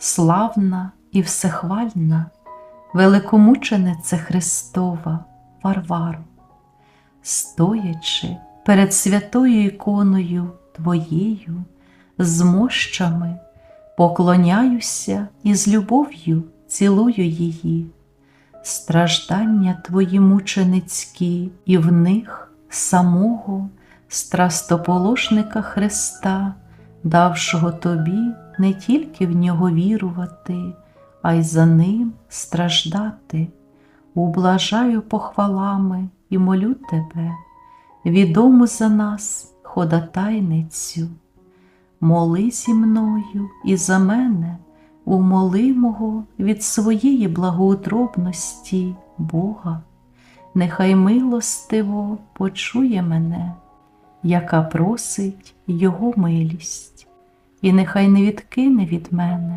славна і всехвальна, великомученице Христова, Варваро, стоячи перед святою іконою Твоєю, з мощами, поклоняюся і з любов'ю цілую її, страждання Твої мученицькі, і в них самого страстополошника Христа, давшого Тобі не тільки в нього вірувати, а й за ним страждати. Ублажаю похвалами і молю Тебе, відому за нас ходатайницю. Моли зі мною і за мене, умолимого від своєї благоутробності Бога, нехай милостиво почує мене, яка просить Його милість, і нехай не відкине від мене